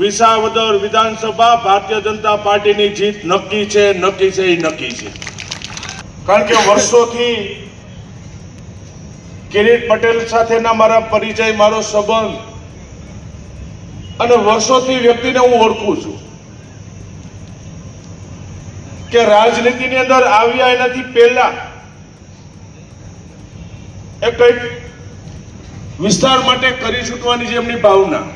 વિસાવદર વિધાનસભા ભારતીય જનતા પાર્ટીની જીત નક્કી છે નક્કી છે, એ નક્કી છે. કારણ કે વર્ષોથી કિરીટ પટેલ સાથેના મારા પરિચય, મારો સંબંધ અને વર્ષોથી વ્યક્તિને હું ઓળખું છું કે રાજનીતિની અંદર આવ્યા એનાથી પહેલા એ કંઈક વિસ્તાર માટે કરી છૂટવાની જે એમની ભાવના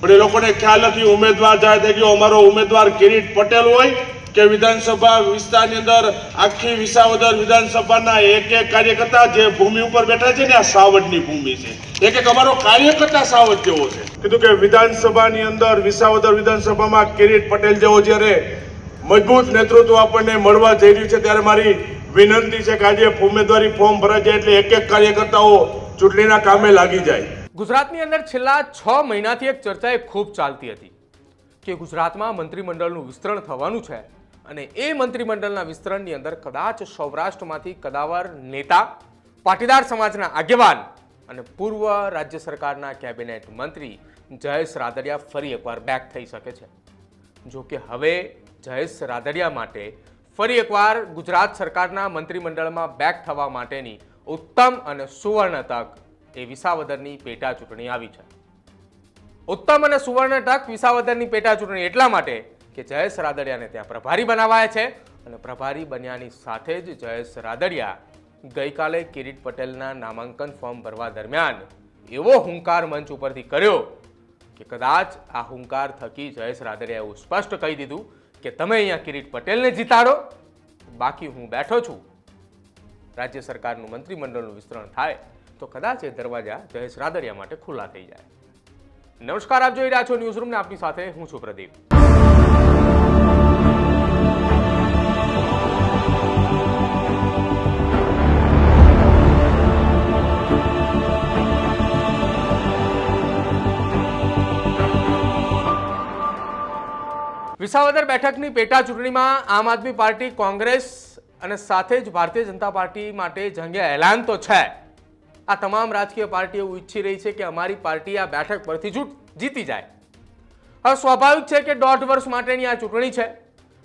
પણ એ લોકોને ખ્યાલ નથી ઉમેદવાર જાય થઈ ગયો અમારો ઉમેદવાર કિરીટ પટેલ હોય કે વિધાનસભા વિસ્તારની અંદર આખી વિસાવદર વિધાનસભાના એક એક કાર્યકર્તા જે ભૂમિ ઉપર બેઠા છે ને, આ સાવજની ભૂમિ છે. એક એક અમારો કાર્યકર્તા સાવજ જેવો છે. કીધું કે વિધાનસભાની અંદર વિસાવદર વિધાનસભામાં કિરીટ પટેલ જેવો જ્યારે મજબૂત નેતૃત્વ આપણને મળવા જઈ રહ્યું છે, ત્યારે મારી વિનંતી છે કે આજે ઉમેદવારી ફોર્મ ભરાઈ જાય એટલે એક એક કાર્યકર્તાઓ ચૂંટણીના કામે લાગી જાય. ગુજરાતની અંદર છેલ્લા છ મહિનાથી એક ચર્ચા એ ખૂબ ચાલતી હતી કે ગુજરાતમાં મંત્રીમંડળનું વિસ્તરણ થવાનું છે અને એ મંત્રીમંડળના વિસ્તરણની અંદર કદાચ સૌરાષ્ટ્રમાંથી કદાવર નેતા, પાટીદાર સમાજના આગેવાન અને પૂર્વ રાજ્ય સરકારના કેબિનેટ મંત્રી જયેશ રાદડિયા ફરી એકવાર બેક થઈ શકે છે. જો કે હવે જયેશ રાદડિયા માટે ફરી એકવાર ગુજરાત સરકારના મંત્રીમંડળમાં બેક થવા માટેની ઉત્તમ અને સુવર્ણ તક એ વિસાવદરની પેટા ચૂંટણી આવી છે. ઉત્તમ અને સુવર્ણ તક વિસાવદરની પેટા ચૂંટણી એટલા માટે કે જયેશ રાદડિયાને ત્યાં પ્રભારી બનાવાયા છે અને પ્રભારી બન્યાની સાથે જ જયેશ રાદડિયા ગઈકાલે કિરીટ પટેલના નામાંકન ફોર્મ ભરવા દરમિયાન એવો હુંકાર મંચ ઉપરથી કર્યો કે કદાચ આ હુંકાર થકી જયેશ રાદડિયાએ એવું સ્પષ્ટ કહી દીધું કે તમે અહીંયા કિરીટ પટેલને જીતાડો, બાકી હું બેઠો છું. રાજ્ય સરકારનું મંત્રીમંડળનું વિસ્તરણ થાય. તો કદાચ એ દરવાજા જયેશ રાદરિયા માટે ખુલ્લા થઈ જાય. નમસ્કાર, આપ જોઈ રહ્યા છો ન્યૂઝરૂમ ને આપની સાથે હું છું પ્રદીપ. વિસાવદર બેઠકની પેટા ચૂંટણીમાં આમ આદમી પાર્ટી કોંગ્રેસ અને સાથે જ ભારતીય જનતા પાર્ટી માટે જંગે એલાન તો છે. આ તમામ રાજકીય પાર્ટીઓ ઈચ્છી રહી છે કે અમારી પાર્ટી આ બેઠક પરથી જૂટ જીતી જાય. હવે સ્વાભાવિક છે કે દોઢ વર્ષ માટેની આ ચૂંટણી છે.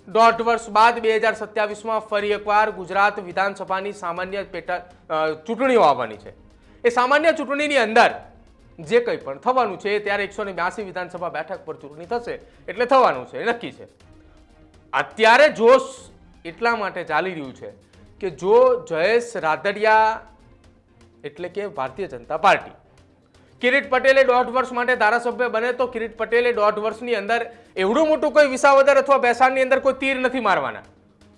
દોઢ વર્ષ બાદ બે હજાર સત્યાવીસમાં ફરી એકવાર ગુજરાત વિધાનસભાની સામાન્ય પેટા ચૂંટણીઓ આવવાની છે. એ સામાન્ય ચૂંટણીની અંદર જે કંઈ પણ થવાનું છે, ત્યારે એકસો ને બ્યાસી વિધાનસભા બેઠક પર ચૂંટણી થશે એટલે થવાનું છે નક્કી છે. અત્યારે જોશ એટલા માટે ચાલી રહ્યું છે કે જો જયેશ રાદડિયા એટલે કે ભારતીય જનતા પાર્ટી. કિરીટ પટેલે દોઢ વર્ષ માટે ધારાસભ્ય બને તો કિરીટ પટેલે દોઢ વર્ષની અંદર એવડું મોટું કોઈ વિસાવદર અથવા બેસાડની અંદર કોઈ તીર નથી મારવાના.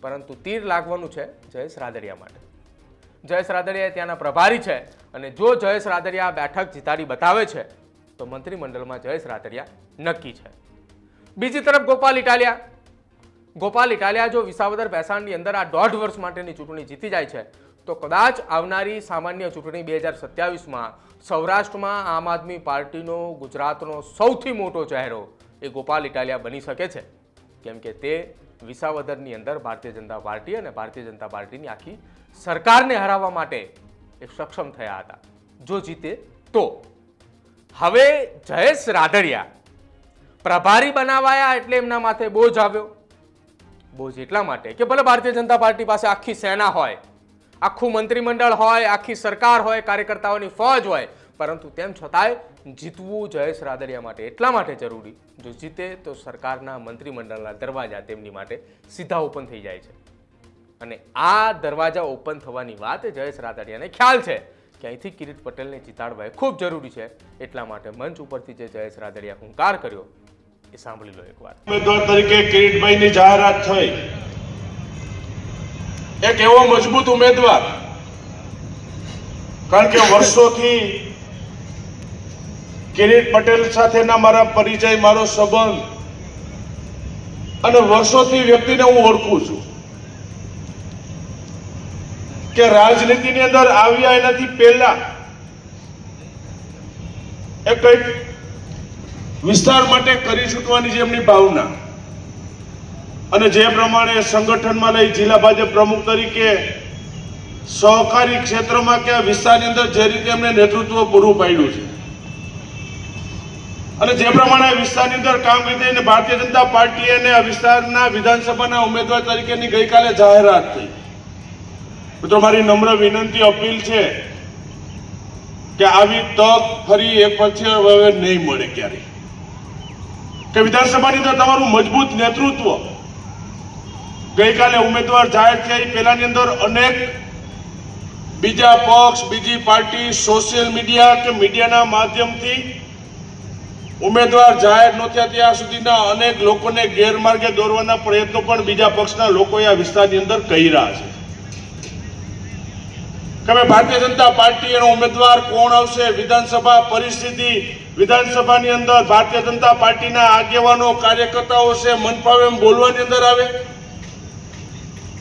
પરંતુ તીર લાગવાનું છે જયેશ રાદડિયા માટે. જયેશ રાદડિયા ત્યાંના પ્રભારી છે અને જો જયેશ રાદડિયા આ બેઠક જીતાડી બતાવે છે, તો મંત્રીમંડળમાં જયેશ રાદડિયા નક્કી છે. બીજી તરફ ગોપાલ ઇટાલિયા ગોપાલ ઇટાલિયા જો વિસાવદર બેસાણની અંદર આ દોઢ વર્ષ માટેની ચૂંટણી જીતી જાય છે, તો કદાચ આવનારી સામાન્ય ચૂંટણી બે હજાર સત્યાવીસમાં સૌરાષ્ટ્રમાં આમ આદમી પાર્ટીનો ગુજરાતનો સૌથી મોટો ચહેરો એ ગોપાલ ઇટાલિયા બની શકે છે. કેમ કે તે વિસાવદરની અંદર ભારતીય જનતા પાર્ટી અને ભારતીય જનતા પાર્ટીની આખી સરકારને હરાવવા માટે એ સક્ષમ થયા હતા. જો જીતે તો. હવે જયેશ રાદડિયા પ્રભારી બનાવાયા એટલે એમના માથે બોજ આવ્યો. બોજ એટલા માટે કે ભલે ભારતીય જનતા પાર્ટી પાસે આખી સેના હોય, આખું મંત્રીમંડળ હોય, આખી સરકાર હોય, કાર્યકર્તાઓની ફોજ હોય, પરંતુ તેમ છતાંય જીતવું જયેશ રાદડિયા માટે એટલા માટે જરૂરી. જો જીતે તો સરકારના મંત્રીમંડળના દરવાજા તેમની માટે સીધા ઓપન થઈ જાય છે. અને આ દરવાજા ઓપન થવાની વાત જયેશ રાદડિયાને ખ્યાલ છે કે અહીંથી કિરીટ પટેલને જીતાડવા એ ખૂબ જરૂરી છે. એટલા માટે મંચ ઉપરથી જે જયેશ રાદડિયા હુંકાર કર્યો એ સાંભળી લો એકવાર. ઉમેદવાર તરીકે કિરીટભાઈની જાહેરાત થઈ. એક એવો મજબૂત ઉમેદવાર, કારણ કે વર્ષોથી કિરીટ પટેલ સાથેના મારા પરિચય, મારો સંબંધ, અને વર્ષોથી વ્યક્તિને હું ઓળખું છું, કે રાજનીતિની અંદર આવ્યા એનાથી પહેલા એ કંઈક વિસ્તાર માટે કરી છૂટવાની જે એમની ભાવના અને જે પ્રમાણે સંગઠનમાં લઈ જિલ્લા ભાજપ પ્રમુખ તરીકે સહકારી ક્ષેત્રમાં કે વિસ્તારની અંદર જે રીતે એમણે નેતૃત્વ પૂરું પાડ્યું છે. અને જે પ્રમાણે આ વિસ્તારની અંદર કામગીરી થઈ અને ભારતીય જનતા પાર્ટીએ અને આ વિસ્તારના વિધાનસભાના ઉમેદવાર તરીકેની ગઈકાલે જાહેરાત થઈ. મિત્રો, મારી નમ્ર વિનંતી, અપીલ છે કે આવી તક ફરી એક પછી હવે નહીં મળે ક્યારેય. કે વિધાનસભાની અંદર તમારું મજબૂત નેતૃત્વ ગઈકાલે ઉમેદવાર જાહેર થયા પહેલાની અંદર અનેક બીજા પક્ષ, બીજી પાર્ટી, સોશિયલ મીડિયા કે મીડિયાના માધ્યમથી ઉમેદવાર જાહેર ન ત્યાં સુધીના અનેક લોકોને ગેરમાર્ગે દોરવાના પ્રયત્નો પણ બીજા પક્ષના લોકોએ આ વિસ્તારની અંદર કર્યા છે. કે ભારતીય જનતા પાર્ટી એનો ઉમેદવાર કોણ આવશે? વિધાનસભા પરિસ્થિતિ વિધાનસભાની અંદર ભારતીય જનતા પાર્ટીના આગેવાનો, કાર્યકર્તાઓ છે મન ફાવે એમ બોલવાની અંદર આવે.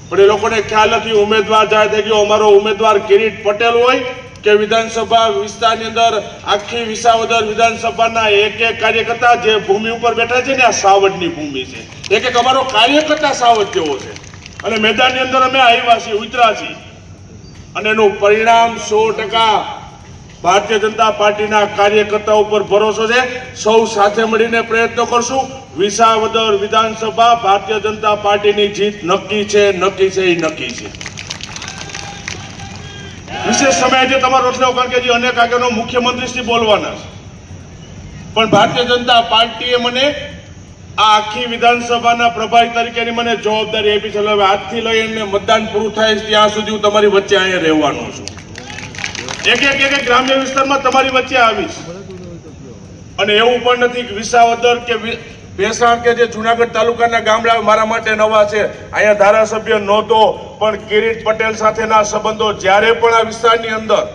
પણ એ લોકોને ખ્યાલ નથી, ઉમેદવાર જાહેર થઈ ગયો, અમારો ઉમેદવાર કિરીટ પટેલ હોય કે વિધાનસભા વિસ્તારની અંદર આખી વિસાવદર વિધાનસભાના એક એક કાર્યકર્તા જે ભૂમિ ઉપર બેઠા છે ને, આ સાવડની ભૂમિ છે. એક એક અમારો કાર્યકર્તા સાવડ જેવો છે. અને મેદાનની અંદર અમે આવ્યા છીએ ઉતરા છીએ અને એનું પરિણામ સો ટકા ભારતીય જનતા પાર્ટીના કાર્યકર્તાઓ ઉપર ભરોસો છે. સૌ સાથે મળીને પ્રયત્નો કરશું. વિસાવદર વિધાનસભા ભારતીય જનતા પાર્ટીની જીત નક્કી છે નક્કી છે, એ નક્કી છે. વિશેષ સમય આજે તમારો એટલે, કારણ કે જે અનેક આગળનો મુખ્યમંત્રીશ્રી બોલવાના છે. પણ ભારતીય જનતા પાર્ટીએ મને આ આખી વિધાનસભાના પ્રભારી તરીકેની મને જવાબદારી આપી છે. હવે આજથી લઈને મતદાન પૂરું થાય ત્યાં સુધી હું તમારી વચ્ચે અહીંયા રહેવાનો છું. એક એક એક ગ્રામ્ય વિસ્તારમાં તમારી વચ્ચે આવીશ અને એવું પણ નથી કે વિસાવદર કે ભેસાણ કે જે જુનાગઢ તાલુકાના ગામડા મારા માટે નવા છે. અહીંયા ધારાસભ્ય નહોતો, પણ કિરીટ પટેલ સાથેના સંબંધો જ્યારે પણ આ વિસ્તારની અંદર,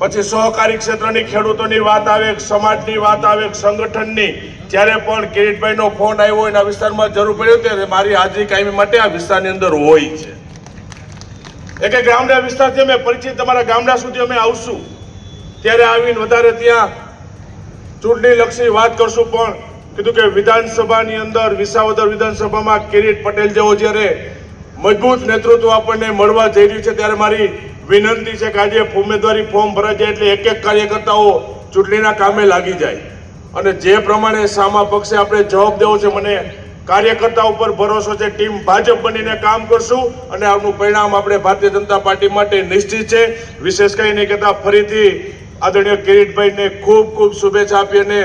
પછી સહકારી ક્ષેત્રની ખેડૂતોની વાત આવે, સમાજની વાત આવે, સંગઠનની જ્યારે પણ કિરીટભાઈનો ફોન આવ્યો હોય આ વિસ્તારમાં જરૂર પડ્યો ત્યારે મારી હાજરી કાયમી માટે આ વિસ્તારની અંદર હોય છે. એક ગામડા વિસ્તારથી અમે પરિચિત તમારા ગામડા સુધી અમે આવશું. ત્યારે આવીને વધારે ત્યાં ચૂંટણીલક્ષી વાત કરશું, પણ કીધું કે વિધાનસભાની અંદર, વિસાવદર વિધાનસભામાં કિરીટ પટેલ જેવો જ્યારે મજબૂત નેતૃત્વ આપણને મળવા જઈ રહ્યું છે, ત્યારે મારી વિનંતી છે કે આજે ઉમેદવારી ફોર્મ ભરાઈ જાય એટલે એક એક કાર્યકર્તાઓ ચૂંટણીના કામે લાગી જાય. અને જે પ્રમાણે સામા પક્ષે આપણે જવાબ દેવો છે, મને કાર્યકર્તા ઉપર ભરોસો છે, ટીમ ભાજપ બનીને કામ કરશું અને આનું પરિણામ આપણે ભારતીય જનતા પાર્ટી માટે નિશ્ચિત છે. વિશેષ કંઈ નહીં કહેતા ફરીથી આદરણીય કિરીટભાઈને ખૂબ ખૂબ શુભેચ્છા આપી અને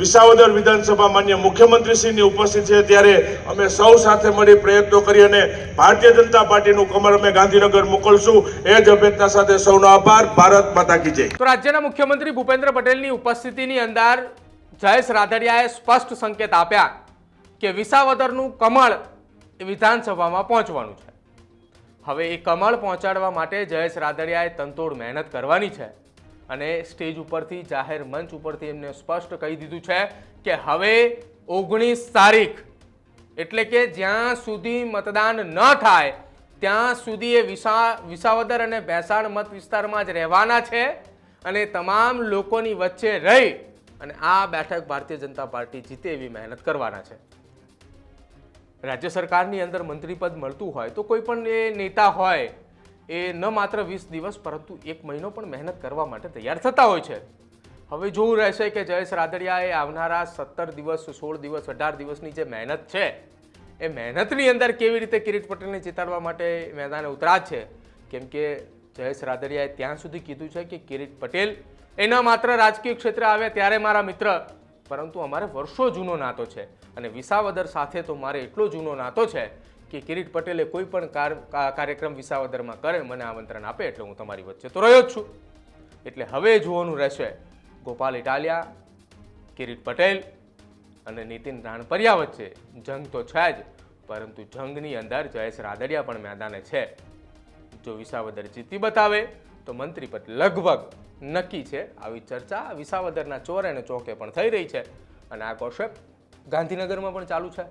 વિસાવદર વિધાનસભા માન્ય મુખ્યમંત્રીશ્રીની ઉપસ્થિત છે. ત્યારે અમે સૌ સાથે મળી પ્રયત્નો કરી અને ભારતીય જનતા પાર્ટીનું કમર અમે ગાંધીનગર મોકલશું. એ જ અભ્યર્થના સાથે સૌનો આભાર. ભારત માતા કી જય. તો રાજ્યના મુખ્યમંત્રી ભૂપેન્દ્ર પટેલની ઉપસ્થિતિની અંદર જયેશ રાદડિયાએ સ્પષ્ટ સંકેત આપ્યા. કે વિસાવદરનું કમળ એ વિધાનસભામાં પહોંચવાનું છે. હવે એ કમળ પહોંચાડવા માટે જયેશ રાદડિયાએ તંતોડ મહેનત કરવાની છે અને સ્ટેજ ઉપરથી, જાહેર મંચ ઉપરથી એમને સ્પષ્ટ કહી દીધું છે કે હવે ઓગણીસ તારીખ એટલે કે જ્યાં સુધી મતદાન ન થાય, ત્યાં સુધી એ વિસા, વિસાવદર અને ભેસાણ મત વિસ્તારમાં જ રહેવાના છે અને તમામ લોકોની વચ્ચે રહી અને આ બેઠક ભારતીય જનતા પાર્ટી જીતે એવી મહેનત કરવાના છે. રાજ્ય સરકારની અંદર મંત્રીપદ મળતું હોય તો કોઈ પણ એ નેતા હોય, એ ન માત્ર વીસ દિવસ પરંતુ એક મહિનો પણ મહેનત કરવા માટે તૈયાર થતા હોય છે. હવે જોવું રહેશે કે જયેશ રાદડિયાએ આવનારા સત્તર દિવસ, સોળ દિવસ, અઢાર દિવસની જે મહેનત છે, એ મહેનતની અંદર કેવી રીતે કિરીટ પટેલને જીતાડવા માટે મેદાને ઉતરા છે? કેમ કે જયેશ રાદડિયાએ ત્યાં સુધી કીધું છે કે કિરીટ પટેલ એના માત્ર રાજકીય ક્ષેત્રે આવે ત્યારે મારા મિત્ર પરંતુ અમારે વર્ષો જૂનો નાતો છે અને વિસાવદર સાથે તો મારે એટલો જૂનો નાતો છે કે કિરીટ પટેલે કોઈ પણ કાર્યક્રમ વિસાવદરમાં કરે, મને આમંત્રણ આપે એટલે હું તમારી વચ્ચે તો રહ્યો જ છું. એટલે હવે જોવાનું રહેશે ગોપાલ ઇટાલિયા, કિરીટ પટેલ અને નીતિન રાણપરિયા વચ્ચે. જંગ તો છે જ, પરંતુ જંગની અંદર જયેશ રાદડિયા પણ મેદાને છે. જો વિસાવદર જીતી બતાવે, તો મંત્રી પદ લગભગ નક્કી છે. આવી ચર્ચા વિસાવદરના ચોર અને ચોકે પણ થઈ રહી છે અને આ કોશેપ ગાંધીનગરમાં પણ ચાલુ છે.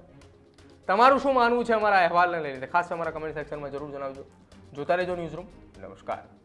તમારું શું માનવું છે અમારા અહેવાલને લઈને? ખાસ અમારા કમેન્ટ સેક્શનમાં જરૂર જણાવજો. જોતા રહેજો ન્યૂઝ રૂમ નમસ્કાર.